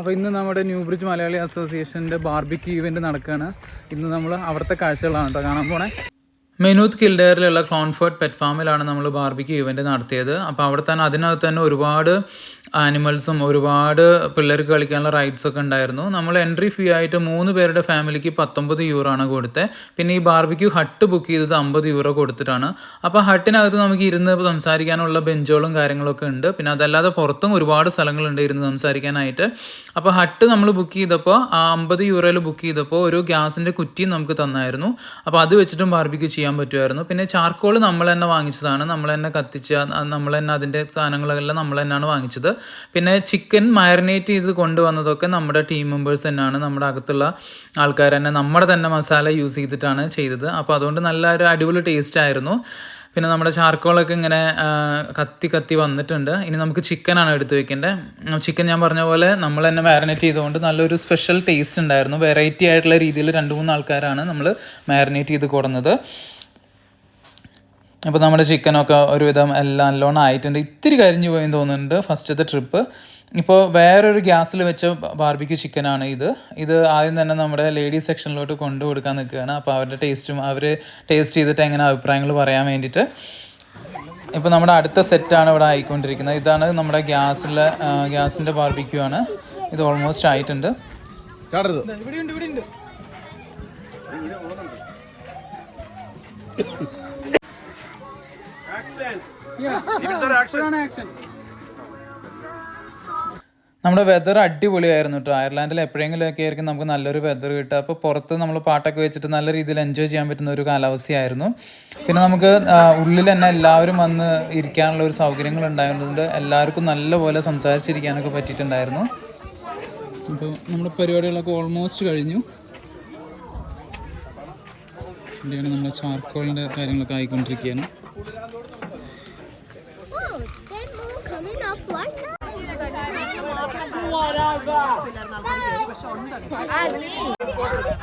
അപ്പോൾ ഇന്ന് നമ്മുടെ ന്യൂ ബ്രിഡ്ജ് മലയാളി അസോസിയേഷന്റെ ബാർബിക്ക് ഈവന്റ് നടക്കുകയാണ് ഇന്ന് നമ്മൾ അവിടുത്തെ കാഴ്ചകളാണ് കേട്ടോ കാണാൻ പോണേ. മെനൂത്ത് കിൽഡയറിലുള്ള ക്ലോൺഫോർട്ട് പെറ്റ് ഫാമിലാണ് നമ്മൾ ബാർബിക്ക് ഇവന്റ് നടത്തിയത്. അപ്പോൾ അവിടെ തന്നെ അതിനകത്ത് തന്നെ ഒരുപാട് ആനിമൽസും ഒരുപാട് പിള്ളേർക്ക് കളിക്കാനുള്ള റൈഡ്സ് ഒക്കെ ഉണ്ടായിരുന്നു. നമ്മൾ എൻട്രി ഫീ ആയിട്ട് മൂന്ന് പേരുടെ ഫാമിലിക്ക് പത്തൊമ്പത് യൂറോ ആണ് കൊടുത്തത് പിന്നെ ഈ ബാർബിക്യൂ ഹട്ട് ബുക്ക് ചെയ്തത് അമ്പത് യൂറോ കൊടുത്തിട്ടാണ്. അപ്പോൾ ഹട്ടിനകത്ത് നമുക്ക് ഇരുന്ന് സംസാരിക്കാനുള്ള ബെഞ്ചുകളും കാര്യങ്ങളൊക്കെ ഉണ്ട്. പിന്നെ അതല്ലാതെ പുറത്തും ഒരുപാട് സ്ഥലങ്ങളുണ്ട് ഇരുന്ന് സംസാരിക്കാനായിട്ട്. അപ്പോൾ ഹട്ട് നമ്മൾ ബുക്ക് ചെയ്തപ്പോൾ ആ അമ്പത് യൂറോയിൽ ബുക്ക് ചെയ്തപ്പോൾ ഒരു ഗ്യാസിന്റെ കുറ്റിയും നമുക്ക് തന്നായിരുന്നു. അപ്പോൾ അത് വെച്ചിട്ടും ബാർബിക്യൂ ചെയ്യാൻ പറ്റുമായിരുന്നു. പിന്നെ ചാർക്കോൾ നമ്മൾ തന്നെ വാങ്ങിച്ചതാണ്. നമ്മൾ തന്നെ കത്തിച്ച നമ്മൾ തന്നെ അതിന്റെ സാധനങ്ങളെല്ലാം നമ്മൾ തന്നെയാണ് വാങ്ങിച്ചത്. പിന്നെ ചിക്കൻ മാരിനേറ്റ് ചെയ്ത് കൊണ്ടുവന്നതൊക്കെ നമ്മുടെ ടീം മെമ്പേഴ്സ് തന്നെയാണ്. നമ്മുടെ അകത്തുള്ള ആൾക്കാർ തന്നെ നമ്മുടെ തന്നെ മസാല യൂസ് ചെയ്തിട്ടാണ് ചെയ്തത്. അപ്പോൾ അതുകൊണ്ട് നല്ല ഒരു അടിപൊളി ടേസ്റ്റ് ആയിരുന്നു. പിന്നെ നമ്മുടെ ചാർക്കോളൊക്കെ ഇങ്ങനെ കത്തി കത്തി വന്നിട്ടുണ്ട്. ഇനി നമുക്ക് ചിക്കനാണ് എടുത്തു വെക്കേണ്ടത്. ചിക്കൻ ഞാൻ പറഞ്ഞ പോലെ നമ്മൾ തന്നെ മാരിനേറ്റ് ചെയ്തുകൊണ്ട് നല്ലൊരു സ്പെഷ്യൽ ടേസ്റ്റ് ഉണ്ടായിരുന്നു. വെറൈറ്റി ആയിട്ടുള്ള രീതിയിൽ രണ്ട് മൂന്ന് ആൾക്കാരാണ് നമ്മൾ മാരിനേറ്റ് ചെയ്ത് കൊടുന്നത്. അപ്പോൾ നമ്മുടെ ചിക്കനൊക്കെ ഒരുവിധം എല്ലാം നല്ലോണം ആയിട്ടുണ്ട്. ഇത്തിരി കരിഞ്ഞു പോയെന്ന് തോന്നുന്നുണ്ട് ഫസ്റ്റത്തെ ട്രിപ്പ് ഇപ്പോൾ വേറൊരു ഗ്യാസിൽ വെച്ച ബാർബിക്ക് ചിക്കനാണ് ഇത്. ഇത് ആദ്യം തന്നെ നമ്മുടെ ലേഡീസ് സെക്ഷനിലോട്ട് കൊണ്ടു കൊടുക്കാൻ നിൽക്കുകയാണ്. അപ്പോൾ അവരുടെ ടേസ്റ്റും അവർ ടേസ്റ്റ് ചെയ്തിട്ട് എങ്ങനെ അഭിപ്രായങ്ങൾ പറയാൻ വേണ്ടിയിട്ട്. ഇപ്പോൾ നമ്മുടെ അടുത്ത സെറ്റാണ് ഇവിടെ ആയിക്കൊണ്ടിരിക്കുന്നത്. ഇതാണ് നമ്മുടെ ഗ്യാസിലെ ഗ്യാസിന്റെ ബാർബിക്യൂ ആണ്. ഇത് ഓൾമോസ്റ്റ് ആയിട്ടുണ്ട്. നമ്മുടെ വെതർ അടിപൊളിയായിരുന്നു കേട്ടോ അയർലാൻഡിൽ എപ്പോഴെങ്കിലുമൊക്കെ ആയിരിക്കും നമുക്ക് നല്ലൊരു വെതർ കിട്ടുക. അപ്പോൾ പുറത്ത് നമ്മൾ പാട്ടൊക്കെ വെച്ചിട്ട് നല്ല രീതിയിൽ എൻജോയ് ചെയ്യാൻ പറ്റുന്ന ഒരു കാലാവസ്ഥയായിരുന്നു. പിന്നെ നമുക്ക് ഉള്ളിൽ തന്നെ എല്ലാവരും വന്ന് ഇരിക്കാനുള്ള ഒരു സൗകര്യങ്ങൾ ഉണ്ടായിരുന്നതുകൊണ്ട് എല്ലാവർക്കും നല്ലപോലെ സംസാരിച്ചിരിക്കാനൊക്കെ പറ്റിയിട്ടുണ്ടായിരുന്നു. അപ്പോൾ നമ്മുടെ പരിപാടികളൊക്കെ ഓൾമോസ്റ്റ് കഴിഞ്ഞു. ഇവിടെയാണ് നമ്മുടെ ചാർക്കോളിന്റെ കാര്യങ്ങളൊക്കെ ആയിക്കൊണ്ടിരിക്കുകയാണ്. Whatever.